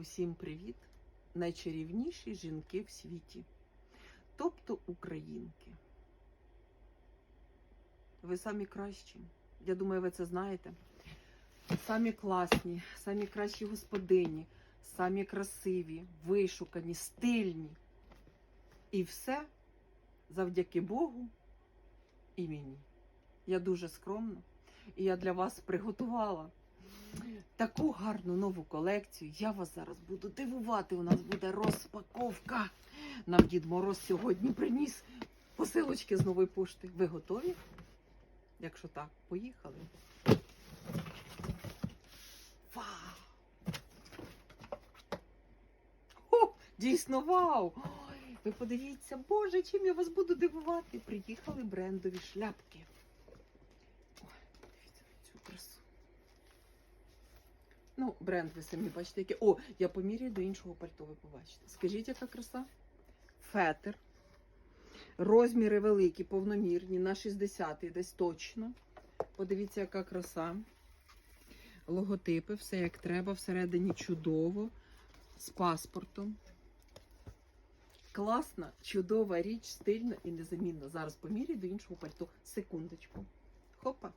Усім привіт! Найчарівніші жінки в світі, тобто українки. Ви самі кращі. Я думаю, ви це знаєте. Самі класні, самі кращі господині, самі красиві, вишукані, стильні. І все завдяки Богу і мені. Я дуже скромна, і я для вас приготувала таку гарну нову колекцію. Я вас зараз буду дивувати. У нас буде розпаковка. Нам Дід Мороз сьогодні приніс посилочки з нової пошти. Ви готові? Якщо так, поїхали. Вау! О, дійсно вау! Ой, ви подивіться, Боже, чим я вас буду дивувати. Приїхали брендові шляпки. Ой, дивіться на цю красу. Ну, бренд ви самі бачите, який. О, я поміряю до іншого пальто, ви побачите. Скажіть, яка краса? Фетр. Розміри великі, повномірні, на 60-й десь точно. Подивіться, яка краса. Логотипи, все як треба, всередині чудово. З паспортом. Класна, чудова річ, стильна і незамінна. Зараз поміряю до іншого пальто. Секундочку. Хопа.